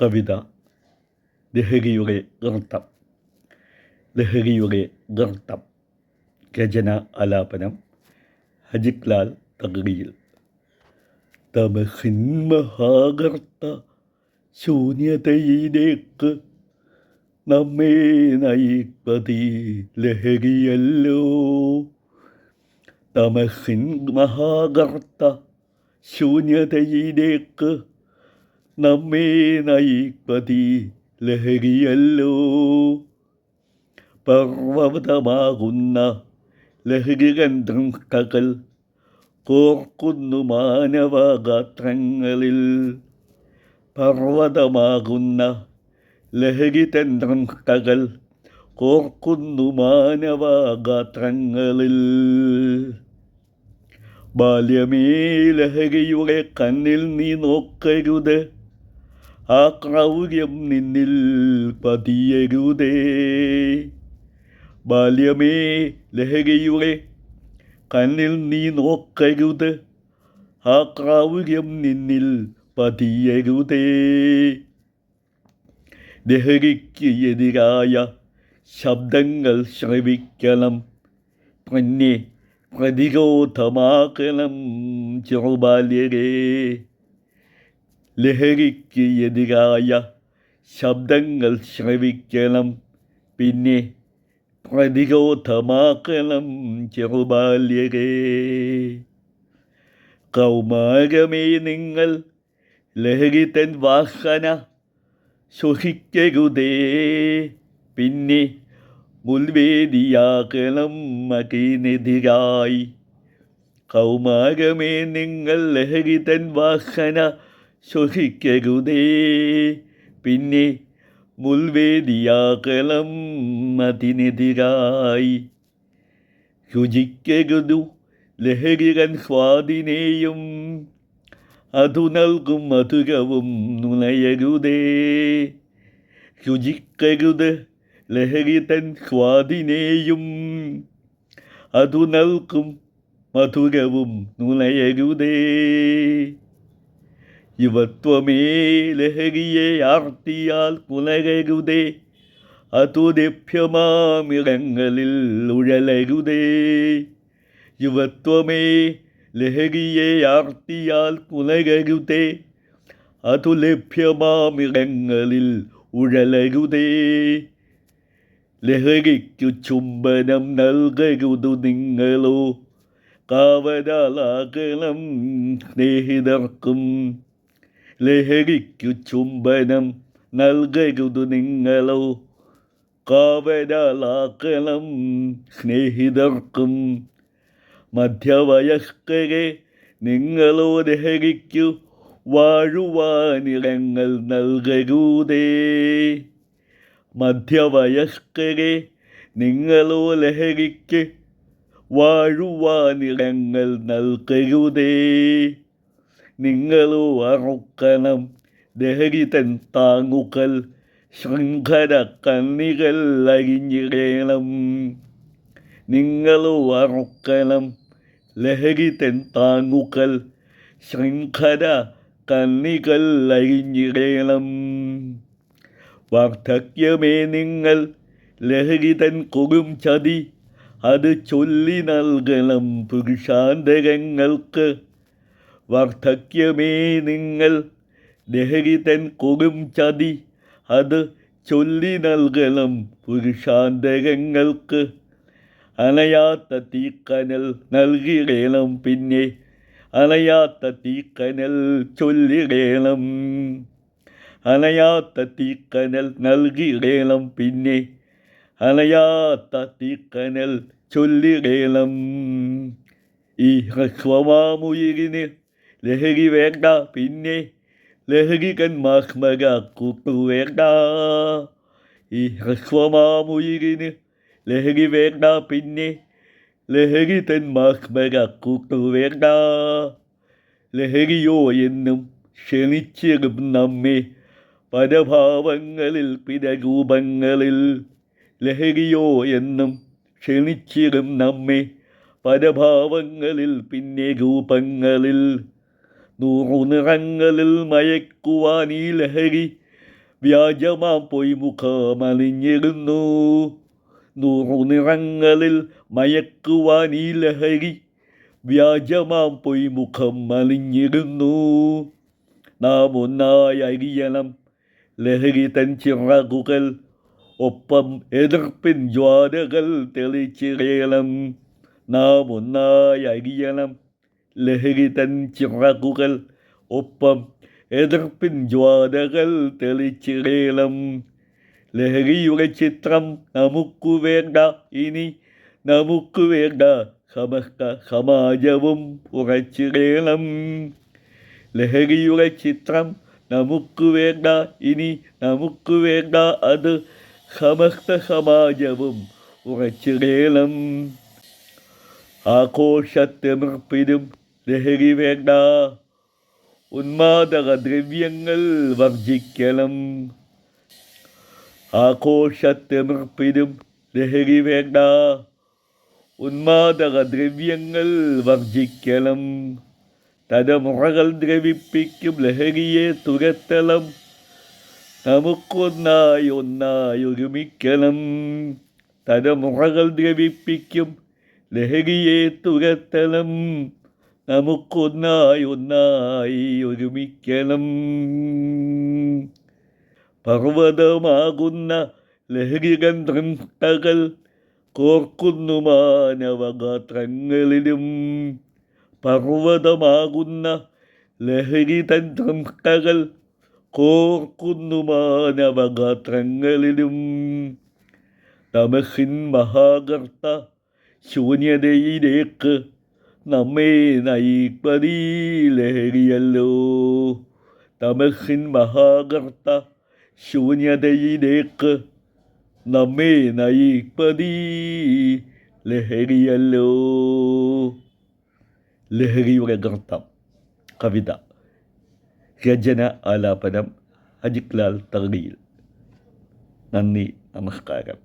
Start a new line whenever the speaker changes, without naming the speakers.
കവിത ലഹരിയുടെ നൃത്തം ലഹരിയുടെ നൃത്തം രചന ആലാപനം ഹജിക്ലാൽ ലാൽ തകഴിയിൽ തമഹിൻ മഹാകർത്ത ശൂന്യതയിലേക്ക് നമ്മെ നയിപ്പതി ലഹരിയല്ലോ. തമഹിൻ മഹാകർത്ത ശൂന്യതയിലേക്ക് നമ്മെ നയിപ്പതി ലഹരിയല്ലോ. പർവതമാകുന്ന കകൽ കോർക്കുന്നു മാനവഗാത്രങ്ങളിൽ. പർവതമാകുന്ന കകൽ കോർക്കുന്നു മാനവഗാത്രങ്ങളിൽ. ബാല്യമേ ലഹരിയുടെ കണ്ണിൽ നീ നോക്കരുത്. ആ ക്രൗര്യം നിന്നിൽ പതിയരുതേ. ബാല്യമേ ലഹരിയുടെ കണ്ണിൽ നീ നോക്കരുത്. ആ ക്രൗര്യം നിന്നിൽ പതിയരുതേ. ലഹരിക്ക് എതിരായ ശബ്ദങ്ങൾ ശ്രവിക്കണം. പിന്നെ പ്രതിരോധമാക്കണം ചെറുബാല്യരേ. ലഹരിക്ക് എതിരായ ശബ്ദങ്ങൾ ശ്രവിക്കണം. പിന്നെ പ്രതിരോധമാക്കണം ചെറുബാല്യരേ. കൗമാരമേ നിങ്ങൾ ലഹരി തൻ വാസന സുഖിക്കരുതേ പിന്നെ മുൽവേദിയാകണം മകീനെതിരായി കൗമാരമേ നിങ്ങൾ ലഹരി തൻ വാസന സുഖിക്കരുതേ പിന്നെ മുൽവേദിയാകലം അതിനെതിരായി രുചിക്കരുതു ലഹരികൻ സ്വാദിനെയും അതു നൽകും മധുരവും നുണയരുതേ. രുചിക്കരുത് ലഹരി തൻ സ്വാദിനെയും അതു നൽകും മധുരവും നുണയരുതേ. യുവത്വമേ ലഹരിയെ ആർത്തിയാൽ പുലരരുതേ അതു ലഭ്യമാമിടങ്ങളിൽ ഉഴലരുതേ യുവത്വമേ ലഹരിയെ ആർത്തിയാൽ പുലരരുതേ അതു ലഭ്യമാമിടങ്ങളിൽ ഉഴലരുതേ. ലഹരിക്കു ചുംബനം നൽകരുതു നിങ്ങളോ. കാവലാകണം സ്നേഹിതർക്കും ലഹരിക്കു ചുംബനം നൽകരുതു നിങ്ങളോ. കാവരാളാക്കണം സ്നേഹിതർക്കും മധ്യവയസ്കരെ നിങ്ങളോ ലഹരിക്കു വാഴുവാനിടങ്ങൾ നൽകരുതേ. മധ്യവയസ്കരെ നിങ്ങളോ ലഹരിക്ക് വാഴുവാനിടങ്ങൾ നൽകരുതേ. നിങ്ങളോ അറുക്കണം ലഹരി തൻ താങ്ങുകൾ ശൃംഖല കണ്ണികൾ അരിഞ്ഞിടേണം. നിങ്ങളോ അറുക്കണം ലഹരി തൻ താങ്ങുകൾ ശൃംഖല കണ്ണികൾ അരിഞ്ഞിടേണം. വാർദ്ധക്യമേ നിങ്ങൾ ലഹരി തൻ കൊടും ചതി അത് ചൊല്ലി നൽകണം പുരുഷാന്തരങ്ങൾക്ക്. വാർദ്ധക്യമേ നിങ്ങൾ. ലഹരി തൻ കൊടും ചതി അത് ചൊല്ലി നൽകണം പുരുഷാന്തരങ്ങൾക്ക്. അണയാത്ത തീക്കനൽ നൽകിടേണം പിന്നെ. അണയാത്ത തീക്കനൽ ചൊല്ലിടേണം അണയാത്ത തീക്കനൽ നൽകിടേണം പിന്നെ. അണയാത്ത തീക്കനൽ ചൊല്ലിടേണം ഈ ഹ്രസ്വമാമുയിരിന് ലഹരി വേണ്ട പിന്നെ ലഹരികൻ കൂട്ടു വേണ്ട. ഈ ഹ്രസ്വമാമുയിരിന് ലഹരി വേണ്ട പിന്നെ ലഹരി തൻ കൂട്ടു വേണ്ട. ലഹരിയോ എന്നും ക്ഷണിച്ചിടും നമ്മെ പരഭാവങ്ങളിൽ പിരരൂപങ്ങളിൽ ലഹരിയോ എന്നും ക്ഷണിച്ചിടും നമ്മെ പരഭാവങ്ങളിൽ പിന്നെ രൂപങ്ങളിൽ. നൂറു നിറങ്ങളിൽ മയക്കുവാൻ ഈ ലഹരി വ്യാജമാം പോയി മുഖമണിഞ്ഞിരുന്നു നൂറു നിറങ്ങളിൽ മയക്കുവാൻ ഈ ലഹരി വ്യാജമാം പോയി മുഖം അണിഞ്ഞിരുന്നു. നാം ഒന്നായി അരിയണം ലഹരി തൻ ചിറകുകൾ ഒപ്പം എതിർപ്പിൻ ജ്വാലകൾ തെളിച്ചിറയണം നാം ഒന്നായി അറിയണം ലഹരി തൻ ചിറകുകൾ ഒപ്പം എതിർപ്പിൻ ജ്വാലകൾ തെളിച്ചിടേളം ലഹരിയുടെ ചിത്രം നമുക്ക് വേണ്ട ഇനി നമുക്ക് വേണ്ട സമസ്ത സമാജവും ഉറച്ചിടേളം ലഹരിയുടെ ചിത്രം നമുക്ക് വേണ്ട ഇനി നമുക്ക് വേണ്ട അത് സമസ്ത സമാജവും ഉറച്ചിടണം ആഘോഷത്തിമിർപ്പിനും ലഹരി വേണ്ട. ഉന്മാദക ദ്രവ്യങ്ങൾ വർജിക്കണം ആഘോഷത്തിമിർപ്പിനും ലഹരി വേണ്ട. ഉന്മാദക ദ്രവ്യങ്ങൾ വർജിക്കണം തലമുറകൾ ദ്രവിപ്പിക്കും ലഹരിയെ തുരത്തണം നമുക്കൊന്നായി ഒന്നായി ഒരുമിക്കണം. തലമുറകൾ ദ്രവിപ്പിക്കും ലഹരിയെ തുരത്തണം നമുക്കൊന്നായി ഒന്നായി ഒരുമിക്കണം. പർവതമാകുന്ന ലഹരികൾ കോർക്കുന്നു മാനവഗാത്രങ്ങളിലും. പർവതമാകുന്ന ലഹരി തന്ത്രകൾ കോർക്കുന്നു മാനവഗാത്രങ്ങളിലും. തമഹിൻ മഹാകർത്ത ശൂന്യതയിലേക്ക് നമ്മെ നയിപ്പതീ ലഹരിയല്ലോ തമഹിൻ മഹാകർത്ത ശൂന്യതയിലേക്ക് നമ്മെ നയിപ്പതീ ലഹരിയല്ലോ ലഹരിയുടെ ഗർത്തം കവിത രചന ആലാപനം അജിക്ലാൽ തകടിയിൽ. നന്ദി നമസ്കാരം.